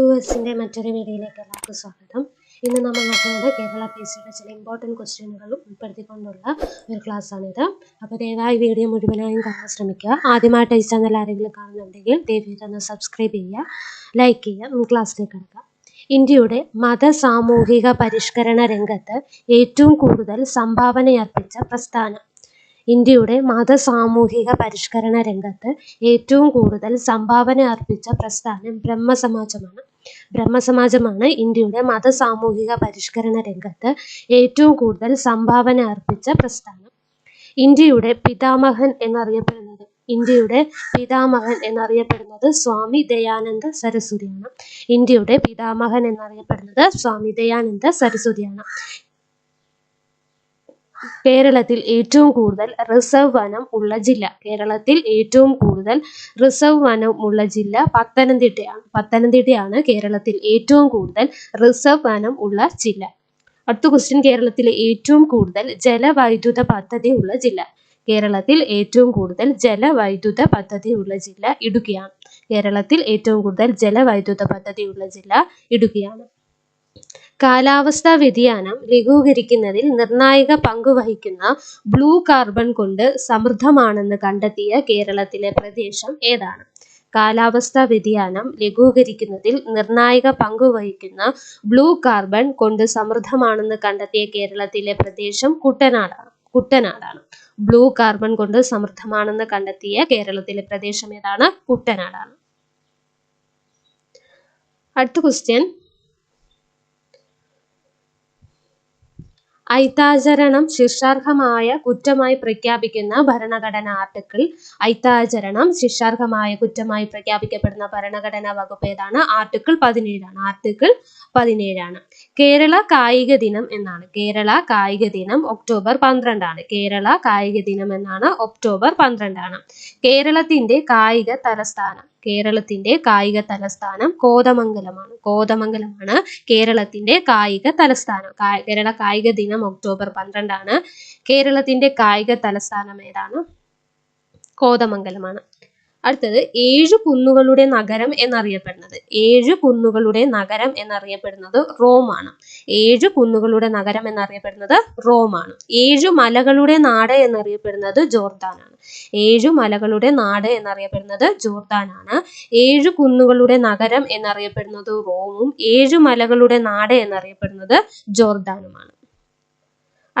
To എസിന്റെ മറ്റൊരു വീഡിയോയിലേക്ക് എല്ലാവർക്കും സ്വാഗതം. ഇന്ന് നമ്മൾ നോക്കുന്നത് കേരള പി സിയുടെ ചില ഇമ്പോർട്ടന്റ് ക്വസ്റ്റ്യനുകൾ ഉൾപ്പെടുത്തിക്കൊണ്ടുള്ള ഒരു ക്ലാസ്സാണിത് അപ്പോൾ ദയവായി വീഡിയോ മുഴുവനായും കാണാൻ ശ്രമിക്കുക. ആദ്യമായിട്ട് ഈ ചാനൽ ആരെങ്കിലും കാണുന്നുണ്ടെങ്കിൽ ദയവായി ഒന്ന് സബ്സ്ക്രൈബ് ചെയ്യുക ലൈക്ക് ചെയ്യുക ക്ലാസ്സിലേക്ക് കിടക്കാം ഇന്ത്യയുടെ മത സാമൂഹിക പരിഷ്കരണ രംഗത്ത് ഏറ്റവും കൂടുതൽ സംഭാവനയർപ്പിച്ച പ്രസ്ഥാനം. ഇന്ത്യയുടെ മത സാമൂഹിക പരിഷ്കരണ രംഗത്ത് ഏറ്റവും കൂടുതൽ സംഭാവന അർപ്പിച്ച പ്രസ്ഥാനം ബ്രഹ്മസമാജമാണ്. ബ്രഹ്മസമാജമാണ് ഇന്ത്യയുടെ മത സാമൂഹിക പരിഷ്കരണ രംഗത്ത് ഏറ്റവും കൂടുതൽ സംഭാവന അർപ്പിച്ച പ്രസ്ഥാനം. ഇന്ത്യയുടെ പിതാമഹൻ എന്നറിയപ്പെടുന്നത് ഇന്ത്യയുടെ പിതാമഹൻ എന്നറിയപ്പെടുന്നത് സ്വാമി ദയാനന്ദ സരസ്വതിയാണ്. ഇന്ത്യയുടെ പിതാമഹൻ എന്നറിയപ്പെടുന്നത് സ്വാമി ദയാനന്ദ സരസ്വതിയാണ്. കേരളത്തിൽ ഏറ്റവും കൂടുതൽ റിസർവ് വനം ഉള്ള ജില്ല. കേരളത്തിൽ ഏറ്റവും കൂടുതൽ റിസർവ് വനം ഉള്ള ജില്ല പത്തനംതിട്ടയാണ്. പത്തനംതിട്ടയാണ് കേരളത്തിൽ ഏറ്റവും കൂടുതൽ റിസർവ് വനം ഉള്ള ജില്ല. അടുത്ത ക്വസ്റ്റ്യൻ കേരളത്തിലെ ഏറ്റവും കൂടുതൽ ജലവൈദ്യുത പദ്ധതി ഉള്ള ജില്ല. കേരളത്തിൽ ഏറ്റവും കൂടുതൽ ജലവൈദ്യുത പദ്ധതി ഉള്ള ജില്ല ഇടുക്കിയാണ്. കേരളത്തിൽ ഏറ്റവും കൂടുതൽ ജലവൈദ്യുത പദ്ധതി ഉള്ള ജില്ല ഇടുക്കിയാണ്. കാലാവസ്ഥാ വ്യതിയാനം ലഘൂകരിക്കുന്നതിൽ നിർണായക പങ്കുവഹിക്കുന്ന ബ്ലൂ കാർബൺ കൊണ്ട് സമൃദ്ധമാണെന്ന് കണ്ടെത്തിയ കേരളത്തിലെ പ്രദേശം ഏതാണ്? കാലാവസ്ഥാ വ്യതിയാനം ലഘൂകരിക്കുന്നതിൽ നിർണായക പങ്കുവഹിക്കുന്ന ബ്ലൂ കാർബൺ കൊണ്ട് സമൃദ്ധമാണെന്ന് കണ്ടെത്തിയ കേരളത്തിലെ പ്രദേശം കുട്ടനാടാണ് കുട്ടനാടാണ്. ബ്ലൂ കാർബൺ കൊണ്ട് സമൃദ്ധമാണെന്ന് കണ്ടെത്തിയ കേരളത്തിലെ പ്രദേശം ഏതാണ്? കുട്ടനാടാണ്. അടുത്ത ക്വസ്റ്റ്യൻ ഐത്താചരണം ശിക്ഷാർഹമായ കുറ്റമായി പ്രഖ്യാപിക്കുന്ന ഭരണഘടന ആർട്ടിക്കിൾ ഐത്താചരണം ശിക്ഷാർഹമായ കുറ്റമായി പ്രഖ്യാപിക്കപ്പെടുന്ന ഭരണഘടനാ വകുപ്പ് ഏതാണ്? ആർട്ടിക്കിൾ പതിനേഴാണ്. ആർട്ടിക്കിൾ പതിനേഴാണ്. കേരള കായിക ദിനം എന്നാണ്. കേരള കായിക ദിനം ഒക്ടോബർ പന്ത്രണ്ടാണ്. കേരള കായിക ദിനം എന്നാണ് ഒക്ടോബർ പന്ത്രണ്ടാണ്. കേരളത്തിന്റെ കായിക തലസ്ഥാനം. കേരളത്തിന്റെ കായിക തലസ്ഥാനം കോതമംഗലമാണ്. കോതമംഗലമാണ് കേരളത്തിന്റെ കായിക തലസ്ഥാനം. കേരള കായിക ദിനം ഒക്ടോബർ പന്ത്രണ്ടാണ്. കേരളത്തിന്റെ കായിക തലസ്ഥാനം ഏതാണ്? കോതമംഗലമാണ്. അടുത്തത് ഏഴു കുന്നുകളുടെ നഗരം എന്നറിയപ്പെടുന്നത്. ഏഴു കുന്നുകളുടെ നഗരം എന്നറിയപ്പെടുന്നത് റോമാണ്. ഏഴു കുന്നുകളുടെ നഗരം എന്നറിയപ്പെടുന്നത് റോമാണ്. ഏഴു മലകളുടെ നാട് എന്നറിയപ്പെടുന്നത് ജോർദാനാണ്. ഏഴു മലകളുടെ നാട് എന്നറിയപ്പെടുന്നത് ജോർദാനാണ്. ഏഴു കുന്നുകളുടെ നഗരം എന്നറിയപ്പെടുന്നത് റോമും. ഏഴു മലകളുടെ നാട് എന്നറിയപ്പെടുന്നത് ജോർദാനുമാണ്.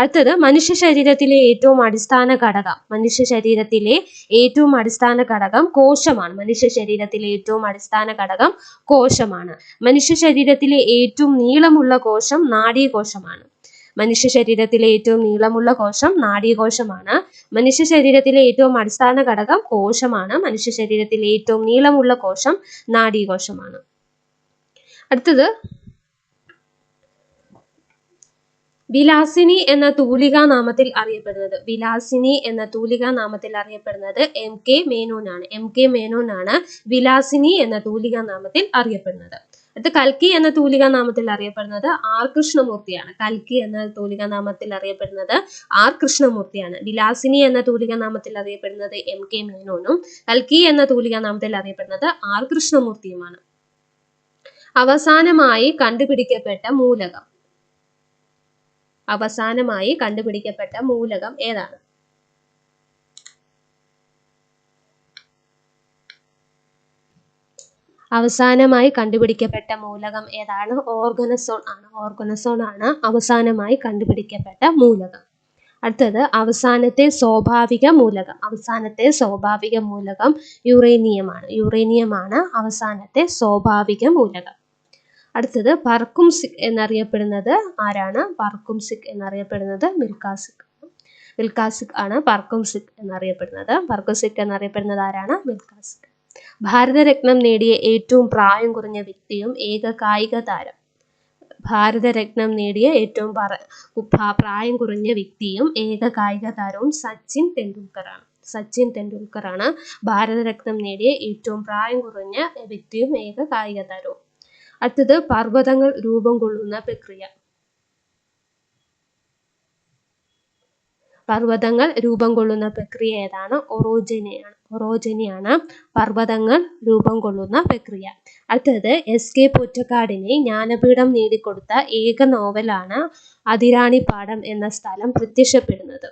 അടുത്തത് മനുഷ്യ ശരീരത്തിലെ ഏറ്റവും അടിസ്ഥാന ഘടകം. മനുഷ്യ ശരീരത്തിലെ ഏറ്റവും അടിസ്ഥാന ഘടകം കോശമാണ്. മനുഷ്യ ശരീരത്തിലെ ഏറ്റവും അടിസ്ഥാന ഘടകം കോശമാണ്. മനുഷ്യ ശരീരത്തിലെ ഏറ്റവും നീളമുള്ള കോശം നാഡീകോശമാണ്. മനുഷ്യ ശരീരത്തിലെ ഏറ്റവും നീളമുള്ള കോശം നാഡീകോശമാണ്. മനുഷ്യ ശരീരത്തിലെ ഏറ്റവും അടിസ്ഥാന ഘടകം കോശമാണ്. മനുഷ്യ ശരീരത്തിലെ ഏറ്റവും നീളമുള്ള കോശം നാഡീകോശമാണ്. അടുത്തത് വിലാസിനി എന്ന തൂലികാ നാമത്തിൽ അറിയപ്പെടുന്നത്. വിലാസിനി എന്ന തൂലികാ നാമത്തിൽ അറിയപ്പെടുന്നത് എം കെ മേനോനാണ്. എം കെ മേനോനാണ് വിലാസിനി എന്ന തൂലികാ നാമത്തിൽ അറിയപ്പെടുന്നത്. അടുത്ത കൽക്കി എന്ന തൂലിക നാമത്തിൽ അറിയപ്പെടുന്നത് ആർ കൃഷ്ണമൂർത്തിയാണ്. കൽക്കി എന്ന തൂലിക നാമത്തിൽ അറിയപ്പെടുന്നത് ആർ കൃഷ്ണമൂർത്തിയാണ്. വിലാസിനി എന്ന തൂലിക നാമത്തിൽ അറിയപ്പെടുന്നത് എം കെ മേനോനും കൽക്കി എന്ന തൂലിക നാമത്തിൽ അറിയപ്പെടുന്നത് ആർ കൃഷ്ണമൂർത്തിയുമാണ്. അവസാനമായി കണ്ടുപിടിക്കപ്പെട്ട മൂലകം. അവസാനമായി കണ്ടുപിടിക്കപ്പെട്ട മൂലകം ഏതാണ്? അവസാനമായി കണ്ടുപിടിക്കപ്പെട്ട മൂലകം ഏതാണ്? ഓർഗനസോൺ ആണ്. ഓർഗനസോൺ ആണ് അവസാനമായി കണ്ടുപിടിക്കപ്പെട്ട മൂലകം. അടുത്തത് അവസാനത്തെ സ്വാഭാവിക മൂലകം. അവസാനത്തെ സ്വാഭാവിക മൂലകം യുറേനിയമാണ് യുറേനിയമാണ് അവസാനത്തെ സ്വാഭാവിക മൂലകം. അടുത്തത് പർക്കുംസിക് എന്നറിയപ്പെടുന്നത് ആരാണ്? പർക്കുംസിക് എന്നറിയപ്പെടുന്നത് മിൽക്കാസിക് മിൽക്കാസിക് ആണ് പർക്കുംസിക് എന്നറിയപ്പെടുന്നത്. പർക്കുസിക് എന്നറിയപ്പെടുന്നത് ആരാണ്? മിൽക്കാസിക് ഭാരതരത്നം നേടിയ ഏറ്റവും പ്രായം കുറഞ്ഞ വ്യക്തിയും ഏക കായിക താരം. ഭാരതരത്നം നേടിയ ഏറ്റവും പ്രായം കുറഞ്ഞ വ്യക്തിയും ഏക കായിക താരവും സച്ചിൻ തെണ്ടുൽക്കറാണ് സച്ചിൻ തെണ്ടുൽക്കറാണ് ഭാരതരത്നം നേടിയ ഏറ്റവും പ്രായം കുറഞ്ഞ വ്യക്തിയും ഏക കായിക താരവും. അടുത്തത് പർവതങ്ങൾ രൂപം കൊള്ളുന്ന പ്രക്രിയ. പർവതങ്ങൾ രൂപം കൊള്ളുന്ന പ്രക്രിയ ഏതാണ്? ഒറോജനിയാണ്. ഒറോജനിയാണ് പർവതങ്ങൾ രൂപം കൊള്ളുന്ന പ്രക്രിയ. അടുത്തത് എസ് കെ പൊറ്റക്കാടിനെ ജ്ഞാനപീഠം നേടിക്കൊടുത്ത ഏക നോവലാണ് അതിരാണിപ്പാടം എന്ന സ്ഥലം പ്രത്യക്ഷപ്പെടുന്നത്.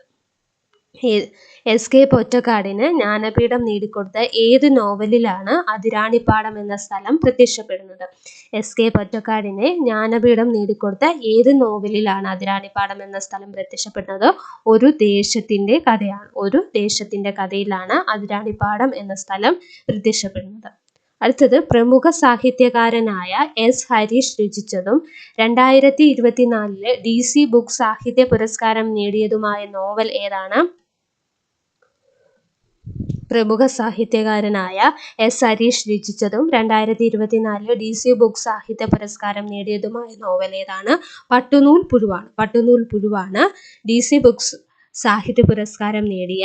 എസ് കെ പൊറ്റക്കാടിന് ജ്ഞാനപീഠം നേടിക്കൊടുത്ത ഏത് നോവലിലാണ് അതിരാണിപ്പാടം എന്ന സ്ഥലം പ്രത്യക്ഷപ്പെടുന്നത്? എസ് കെ പൊറ്റക്കാടിനെ ജ്ഞാനപീഠം നേടിക്കൊടുത്ത ഏത് നോവലിലാണ് അതിരാണിപ്പാടം എന്ന സ്ഥലം പ്രത്യക്ഷപ്പെടുന്നത്? ഒരു ദേശത്തിന്റെ കഥയാണ്. ഒരു ദേശത്തിന്റെ കഥയിലാണ് അതിരാണിപ്പാടം എന്ന സ്ഥലം പ്രത്യക്ഷപ്പെടുന്നത്. അടുത്തത് പ്രമുഖ സാഹിത്യകാരനായ എസ്. ഹരീഷ് രചിച്ചതും രണ്ടായിരത്തി ഇരുപത്തിനാലിൽ ഡി സി ബുക്ക് സാഹിത്യ പുരസ്കാരം നേടിയതുമായ നോവൽ ഏതാണ്? പ്രമുഖ സാഹിത്യകാരനായ എസ് ഹരീഷ് രചിച്ചതും രണ്ടായിരത്തി ഇരുപത്തിനാലിൽ ഡി സി ബുക്ക് സാഹിത്യ പുരസ്കാരം നേടിയതുമായ നോവൽ ഏതാണ്? പട്ടുനൂൽ പുഴുവാണ്. പട്ടുനൂൽ പുഴുവാണ് ഡി സി ബുക്സ് സാഹിത്യ പുരസ്കാരം നേടിയ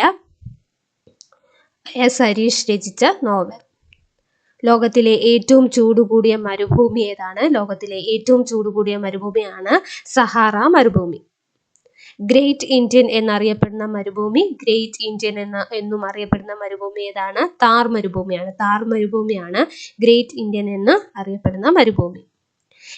എസ് ഹരീഷ് രചിച്ച നോവൽ. ലോകത്തിലെ ഏറ്റവും ചൂട് കൂടിയ മരുഭൂമി ഏതാണ്? ലോകത്തിലെ ഏറ്റവും ചൂട് കൂടിയ മരുഭൂമിയാണ് സഹാറ മരുഭൂമി. ഗ്രേറ്റ് ഇന്ത്യൻ എന്നറിയപ്പെടുന്ന മരുഭൂമി ഗ്രേറ്റ് ഇന്ത്യൻ എന്ന എന്നും അറിയപ്പെടുന്ന മരുഭൂമി ഏതാണ്? താർ മരുഭൂമിയാണ്. താർ മരുഭൂമിയാണ് ഗ്രേറ്റ് ഇന്ത്യൻ എന്ന് അറിയപ്പെടുന്ന മരുഭൂമി.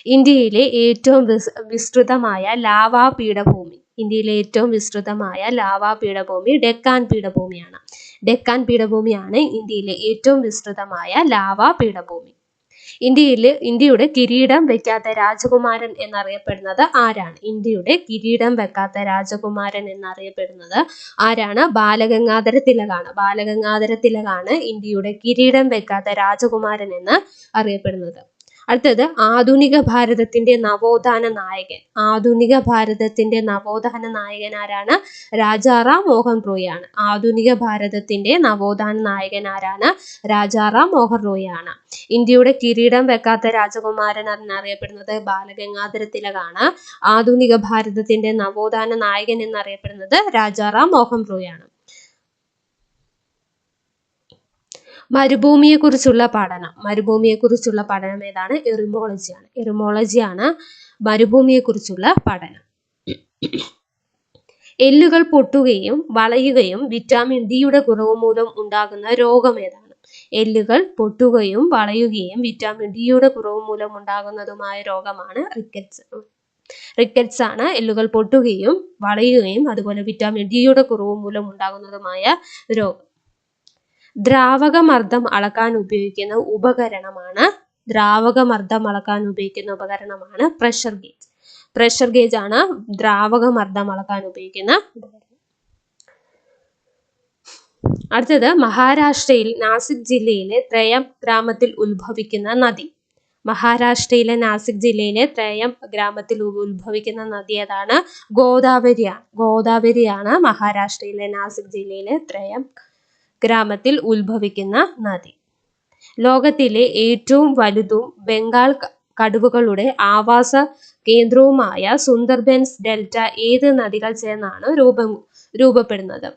ഇന്ത്യയിലെ ഏറ്റവും വിസ് വിസ്തൃതമായ ലാവാ പീഠഭൂമി. ഇന്ത്യയിലെ ഏറ്റവും വിസ്തൃതമായ ലാവാ പീഠഭൂമി ഡെക്കാൻ പീഠഭൂമിയാണ്. ഡെക്കാൻ പീഠഭൂമിയാണ് ഇന്ത്യയിലെ ഏറ്റവും വിസ്തൃതമായ ലാവാ പീഠഭൂമി. ഇന്ത്യയിൽ ഇന്ത്യയുടെ കിരീടം വെക്കാത്ത രാജകുമാരൻ എന്നറിയപ്പെടുന്നത് ആരാണ്? ഇന്ത്യയുടെ കിരീടം വെക്കാത്ത രാജകുമാരൻ എന്നറിയപ്പെടുന്നത് ആരാണ്? ബാലഗംഗാധര തിലകാണ്. ബാലഗംഗാധര തിലകാണ് ഇന്ത്യയുടെ കിരീടം വെക്കാത്ത രാജകുമാരൻ എന്ന് അറിയപ്പെടുന്നത്. അടുത്തത് ആധുനിക ഭാരതത്തിന്റെ നവോത്ഥാന നായകൻ. ആധുനിക ഭാരതത്തിന്റെ നവോത്ഥാന നായകൻ ആരാണ്? രാജാറാം മോഹൻ റോയ് ആണ് ആധുനിക ഭാരതത്തിന്റെ നവോത്ഥാന നായകൻ ആരാണ്? രാജാറാം മോഹൻ റോയ് ആണ് ഇന്ത്യയുടെ കിരീടം വെക്കാത്ത രാജകുമാരൻ എന്നറിയപ്പെടുന്നത് ബാലഗംഗാധര തിലകാണ്. ആധുനിക ഭാരതത്തിന്റെ നവോത്ഥാന നായകൻ എന്നറിയപ്പെടുന്നത് രാജാറാം മോഹൻ റോയ് ആണ് മരുഭൂമിയെക്കുറിച്ചുള്ള പഠനം. മരുഭൂമിയെക്കുറിച്ചുള്ള പഠനം ഏതാണ്? എറിമോളജിയാണ് എറിമോളജിയാണ് മരുഭൂമിയെക്കുറിച്ചുള്ള പഠനം. എല്ലുകൾ പൊട്ടുകയും വളയുകയും വിറ്റാമിൻ ഡിയുടെ കുറവ് മൂലം ഉണ്ടാകുന്ന രോഗം ഏതാണ്? എല്ലുകൾ പൊട്ടുകയും വളയുകയും വിറ്റാമിൻ ഡിയുടെ കുറവ് മൂലം ഉണ്ടാകുന്നതുമായ രോഗമാണ് റിക്കറ്റ്സ് റിക്കറ്റ്സ് ആണ് എല്ലുകൾ പൊട്ടുകയും വളയുകയും അതുപോലെ വിറ്റാമിൻ ഡിയുടെ കുറവ് മൂലം ഉണ്ടാകുന്നതുമായ രോഗം. ദ്രാവകമർദ്ദം അളക്കാൻ ഉപയോഗിക്കുന്ന ഉപകരണമാണ് ദ്രാവകമർദ്ദം അളക്കാൻ ഉപയോഗിക്കുന്ന ഉപകരണമാണ് പ്രഷർ ഗേജ് പ്രഷർ ഗേജ് ആണ് ദ്രാവകമർദ്ദം അളക്കാൻ ഉപയോഗിക്കുന്ന ഉപകരണം. അടുത്തത് മഹാരാഷ്ട്രയിൽ നാസിക് ജില്ലയിലെ ത്രയം ഗ്രാമത്തിൽ ഉത്ഭവിക്കുന്ന നദി. മഹാരാഷ്ട്രയിലെ നാസിക് ജില്ലയിലെ ത്രയം ഗ്രാമത്തിൽ ഉത്ഭവിക്കുന്ന നദി ഏതാണ്? ഗോദാവരിയാണ്. ഗോദാവരിയാണ് മഹാരാഷ്ട്രയിലെ നാസിക് ജില്ലയിലെ ത്രയം ഗ്രാമത്തിൽ ഉത്ഭവിക്കുന്ന നദി. ലോകത്തിലെ ഏറ്റവും വലുതും ബംഗാൾ കടുവകളുടെ ആവാസ കേന്ദ്രവുമായ സുന്ദർബൻസ് ഡെൽറ്റ ഏത് നദികൾ ചേർന്നാണ് രൂപം രൂപപ്പെടുന്നത്?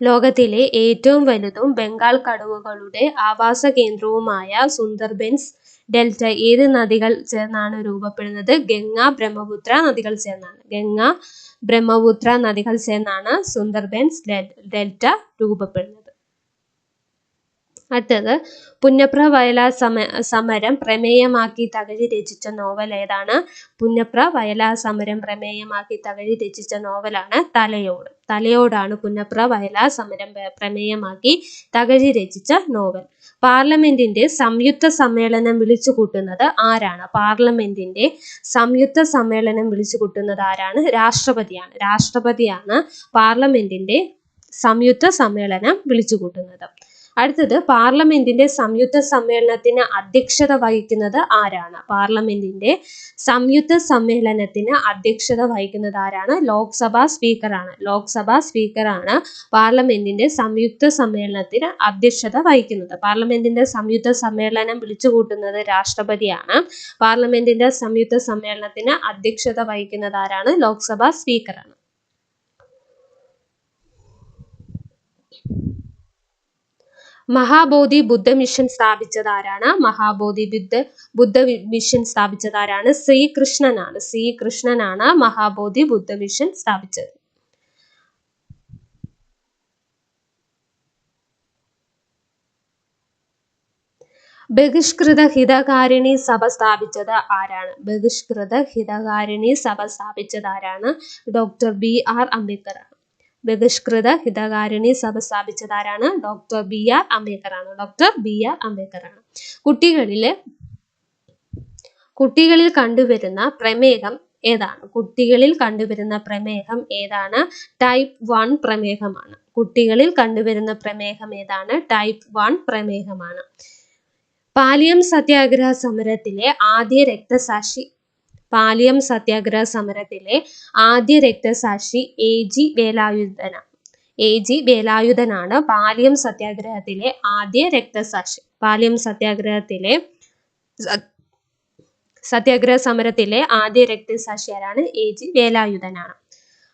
ലോകത്തിലെ ഏറ്റവും വലുതും ബംഗാൾ കടുവകളുടെ ആവാസ കേന്ദ്രവുമായ സുന്ദർബൻസ് ഡെൽറ്റ ഏത് നദികൾ ചേർന്നാണ് രൂപപ്പെടുന്നത്? ഗംഗ ബ്രഹ്മപുത്ര നദികൾ ചേർന്നാണ്. ഗംഗ ബ്രഹ്മപുത്ര നദികൾ ചേർന്നാണ് സുന്ദർബൻസ് ഡെൽറ്റ രൂപപ്പെടുന്നത്. അടുത്തത് പുന്നപ്ര വയലാർ സമ സമരം പ്രമേയമാക്കി തകഴി രചിച്ച നോവൽ ഏതാണ്? പുന്നപ്ര വയലാർ സമരം പ്രമേയമാക്കി തകഴി രചിച്ച നോവലാണ് തലയോട്. തലയോടാണ് പുന്നപ്ര വയലാർ സമരം പ്രമേയമാക്കി തകഴി രചിച്ച നോവൽ. പാർലമെന്റിന്റെ സംയുക്ത സമ്മേളനം വിളിച്ചു കൂട്ടുന്നത് ആരാണ്? പാർലമെന്റിന്റെ സംയുക്ത സമ്മേളനം വിളിച്ചു കൂട്ടുന്നത് ആരാണ്? രാഷ്ട്രപതിയാണ്. രാഷ്ട്രപതിയാണ് പാർലമെന്റിന്റെ സംയുക്ത സമ്മേളനം വിളിച്ചു കൂട്ടുന്നത്. അടുത്തത് പാർലമെന്റിന്റെ സംയുക്ത സമ്മേളനത്തിന് അധ്യക്ഷത വഹിക്കുന്നത് ആരാണ്? പാർലമെന്റിന്റെ സംയുക്ത സമ്മേളനത്തിന് അധ്യക്ഷത വഹിക്കുന്നത് ആരാണ്? ലോക്സഭാ സ്പീക്കറാണ്. ലോക്സഭാ സ്പീക്കറാണ് പാർലമെന്റിന്റെ സംയുക്ത സമ്മേളനത്തിന് അധ്യക്ഷത വഹിക്കുന്നത്. പാർലമെന്റിന്റെ സംയുക്ത സമ്മേളനം വിളിച്ചുകൂട്ടുന്നത് രാഷ്ട്രപതിയാണ്. പാർലമെന്റിന്റെ സംയുക്ത സമ്മേളനത്തിന് അധ്യക്ഷത വഹിക്കുന്നത് ആരാണ്? ലോക്സഭാ സ്പീക്കറാണ്. മഹാബോധി ബുദ്ധ മിഷൻ സ്ഥാപിച്ചതാരാണ്? മഹാബോധി ബുദ്ധ ബുദ്ധ മിഷൻ സ്ഥാപിച്ചതാരാണ്? ശ്രീകൃഷ്ണനാണ്. ശ്രീകൃഷ്ണനാണ് മഹാബോധി ബുദ്ധ മിഷൻ സ്ഥാപിച്ചത്. ബഹിഷ്കൃത ഹിതകാരിണി സഭ സ്ഥാപിച്ചത് ആരാണ്? ബഹിഷ്കൃത ഹിതകാരിണി സഭ സ്ഥാപിച്ചത് ആരാണ്? Doctor B R Ambedkar Bahishkrit Hitakarini Sabha സ്ഥാപിച്ചത് ആരാണ് ഡോക്ടർ ബി ആർ അംബേദ്കർ ആണ് ഡോക്ടർ ബി ആർ അംബേദ്കർ ആണ് കുട്ടികളിലെ കുട്ടികളിൽ കണ്ടുവരുന്ന പ്രമേഹം ഏതാണ്? കുട്ടികളിൽ കണ്ടുവരുന്ന പ്രമേഹം ഏതാണ്? ടൈപ്പ് വൺ പ്രമേഹമാണ്. കുട്ടികളിൽ കണ്ടുവരുന്ന പ്രമേഹം ഏതാണ്? ടൈപ്പ് വൺ പ്രമേഹമാണ്. പാലിയം സത്യാഗ്രഹ സമരത്തിലെ ആദ്യ രക്തസാക്ഷി പാലിയം സത്യാഗ്രഹ സമരത്തിലെ ആദ്യ രക്തസാക്ഷി എ ജി വേലായുധന. എ ജി വേലായുധനാണ് പാലിയം സത്യാഗ്രഹത്തിലെ ആദ്യ രക്തസാക്ഷി. പാലിയം സത്യാഗ്രഹത്തിലെ സത്യാഗ്രഹ സമരത്തിലെ ആദ്യ രക്തസാക്ഷിയാരാണ് എ ജി വേലായുധനാണ്.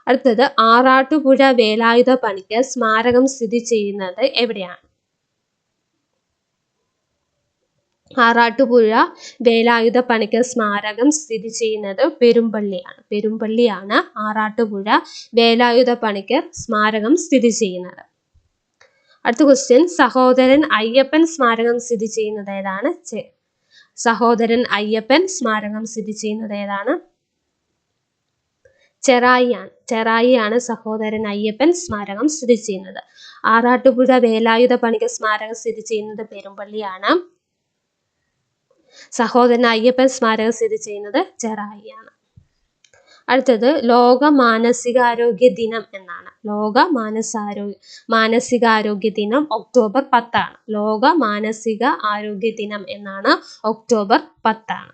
അടുത്തത് ആറാട്ടുപുഴ വേലായുധ പണിക്ക് സ്മാരകം സ്ഥിതി ചെയ്യുന്നത് എവിടെയാണ്? ആറാട്ടുപുഴ വേലായുധ പണിക്കർ സ്മാരകം സ്ഥിതി ചെയ്യുന്നത് പെരുമ്പള്ളിയാണ്. പെരുമ്പള്ളിയാണ് ആറാട്ടുപുഴ വേലായുധ പണിക്കർ സ്മാരകം സ്ഥിതി ചെയ്യുന്നത്. അടുത്ത ക്വസ്റ്റ്യൻ സഹോദരൻ അയ്യപ്പൻ സ്മാരകം സ്ഥിതി ചെയ്യുന്നത് ഏതാണ്? സഹോദരൻ അയ്യപ്പൻ സ്മാരകം സ്ഥിതി ചെയ്യുന്നത് ഏതാണ്? ചെറായിയാണ്. ചെറായിയാണ് സഹോദരൻ അയ്യപ്പൻ സ്മാരകം സ്ഥിതി ചെയ്യുന്നത്. ആറാട്ടുപുഴ വേലായുധ പണിക്കർ സ്മാരകം സ്ഥിതി ചെയ്യുന്നത് പെരുമ്പള്ളിയാണ്. സഹോദരൻ അയ്യപ്പൻ സ്മാരകം സ്ഥിതി ചെയ്യുന്നത് ചെറായിയാണ് അടുത്തത് ലോക മാനസികാരോഗ്യ ദിനം എന്നാണ്. ലോക മാനസാരോഗ്യ മാനസികാരോഗ്യ ദിനം ഒക്ടോബർ പത്താണ്. ലോക മാനസിക ആരോഗ്യ ദിനം എന്നാണ് ഒക്ടോബർ പത്താണ്.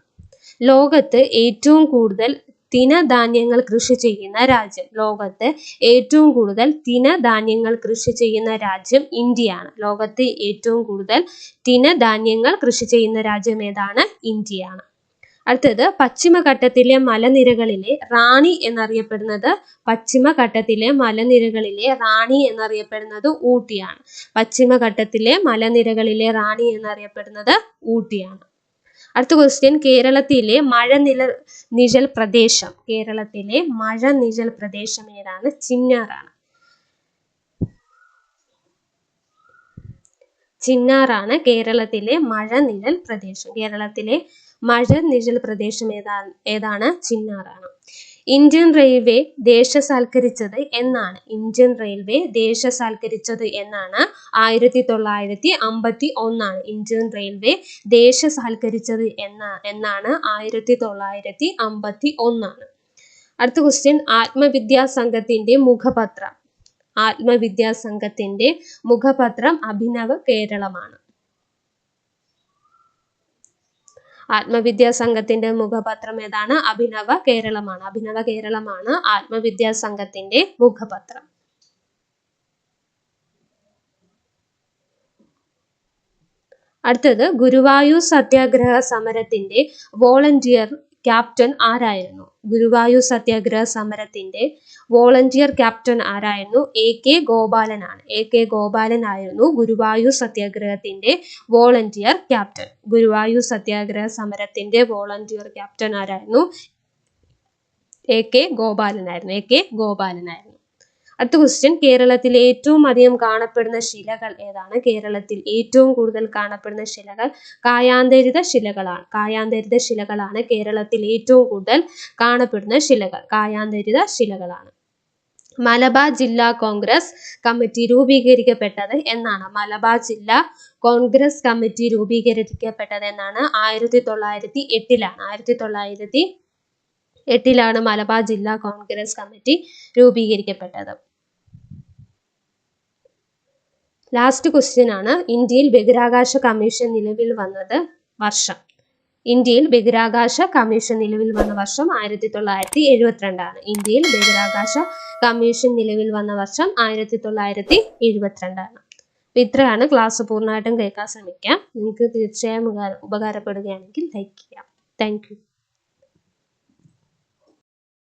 ലോകത്ത് ഏറ്റവും കൂടുതൽ തിനധാന്യങ്ങൾ കൃഷി ചെയ്യുന്ന രാജ്യം. ലോകത്ത് ഏറ്റവും കൂടുതൽ തിനധാന്യങ്ങൾ കൃഷി ചെയ്യുന്ന രാജ്യം ഇന്ത്യയാണ്. ലോകത്ത് ഏറ്റവും കൂടുതൽ തിനധാന്യങ്ങൾ കൃഷി ചെയ്യുന്ന രാജ്യം ഏതാണ്? ഇന്ത്യയാണ്. അടുത്തത് പശ്ചിമഘട്ടത്തിലെ മലനിരകളിലെ റാണി എന്നറിയപ്പെടുന്നത് പശ്ചിമഘട്ടത്തിലെ മലനിരകളിലെ റാണി എന്നറിയപ്പെടുന്നത് ഊട്ടിയാണ്. പശ്ചിമഘട്ടത്തിലെ മലനിരകളിലെ റാണി എന്നറിയപ്പെടുന്നത് ഊട്ടിയാണ്. അടുത്ത ക്വസ്റ്റ്യൻ കേരളത്തിലെ മഴ നില നിഴൽ പ്രദേശം. കേരളത്തിലെ മഴ നിഴൽ പ്രദേശം ഏതാണ്? ചിന്നാറാണ്. ചിന്നാറാണ് കേരളത്തിലെ മഴ നിഴൽ പ്രദേശം. കേരളത്തിലെ മഴ നിഴൽ പ്രദേശം ഏതാ ഏതാണ്? ചിന്നാറാണ്. ഇന്ത്യൻ റെയിൽവേ ദേശസാൽക്കരിച്ചത് എന്നാണ്. ഇന്ത്യൻ റെയിൽവേ ദേശസാൽക്കരിച്ചത് എന്നാണ് ആയിരത്തി തൊള്ളായിരത്തി അമ്പത്തി ഒന്നാണ് ഇന്ത്യൻ റെയിൽവേ ദേശസാൽക്കരിച്ചത് എന്ന എന്നാണ് ആയിരത്തി തൊള്ളായിരത്തി അമ്പത്തി ഒന്നാണ്. അടുത്ത ക്വസ്റ്റ്യൻ ആത്മവിദ്യാ സംഘത്തിന്റെ മുഖപത്രം. ആത്മവിദ്യാ സംഘത്തിന്റെ മുഖപത്രം അഭിനവ കേരളമാണ്. ആത്മവിദ്യാ സംഘത്തിന്റെ മുഖപത്രം ഏതാണ്? അഭിനവ കേരളമാണ്. അഭിനവ കേരളമാണ് ആത്മവിദ്യാ സംഘത്തിന്റെ മുഖപത്രം. അടുത്തത് ഗുരുവായൂർ സത്യാഗ്രഹ സമരത്തിന്റെ വോളണ്ടിയർ ക്യാപ്റ്റൻ ആരായിരുന്നു? ഗുരുവായൂർ സത്യാഗ്രഹ സമരത്തിന്റെ വോളണ്ടിയർ ക്യാപ്റ്റൻ ആരായിരുന്നു? എ കെ ഗോപാലനാണ്. എ കെ ഗോപാലൻ ആയിരുന്നു ഗുരുവായൂർ സത്യാഗ്രഹത്തിന്റെ വോളണ്ടിയർ ക്യാപ്റ്റൻ. ഗുരുവായൂർ സത്യാഗ്രഹ സമരത്തിന്റെ വോളണ്ടിയർ ക്യാപ്റ്റൻ ആരായിരുന്നു? എ കെ ഗോപാലനായിരുന്നു. എ കെ ഗോപാലനായിരുന്നു. അടുത്ത ക്വസ്റ്റ്യൻ കേരളത്തിൽ ഏറ്റവും അധികം കാണപ്പെടുന്ന ശിലകൾ ഏതാണ്? കേരളത്തിൽ ഏറ്റവും കൂടുതൽ കാണപ്പെടുന്ന ശിലകൾ കായാന്തരിത ശിലകളാണ്. കായാന്തരിത ശിലകളാണ് കേരളത്തിൽ ഏറ്റവും കൂടുതൽ കാണപ്പെടുന്ന ശിലകൾ. കായാന്തരിത ശിലകളാണ്. മലബാർ ജില്ലാ കോൺഗ്രസ് കമ്മിറ്റി രൂപീകരിക്കപ്പെട്ടത് എന്നാണ്. മലബാർ ജില്ലാ കോൺഗ്രസ് കമ്മിറ്റി രൂപീകരിക്കപ്പെട്ടത് എന്നാണ്. ആയിരത്തി തൊള്ളായിരത്തി എട്ടിലാണ്. ആയിരത്തി തൊള്ളായിരത്തി എട്ടിലാണ് മലബാർ ജില്ലാ കോൺഗ്രസ് കമ്മിറ്റി രൂപീകരിക്കപ്പെട്ടത്. ലാസ്റ്റ് ക്വസ്റ്റ്യൻ ആണ്. ഇന്ത്യയിൽ ബഹിരാകാശ കമ്മീഷൻ നിലവിൽ വന്നത് വർഷം. ഇന്ത്യയിൽ ബഹിരാകാശ കമ്മീഷൻ നിലവിൽ വന്ന വർഷം ആയിരത്തി തൊള്ളായിരത്തി എഴുപത്തിരണ്ടാണ് ഇന്ത്യയിൽ ബഹിരാകാശ കമ്മീഷൻ നിലവിൽ വന്ന വർഷം ആയിരത്തി തൊള്ളായിരത്തി എഴുപത്തിരണ്ടാണ് ഇത്രയാണ്. ക്ലാസ് പൂർണമായിട്ടും കേൾക്കാൻ ശ്രമിക്കാം. നിങ്ങൾക്ക് തീർച്ചയായും ഉപകാര ഉപകാരപ്പെടുകയാണെങ്കിൽ ലൈക്ക് ചെയ്യാം. താങ്ക്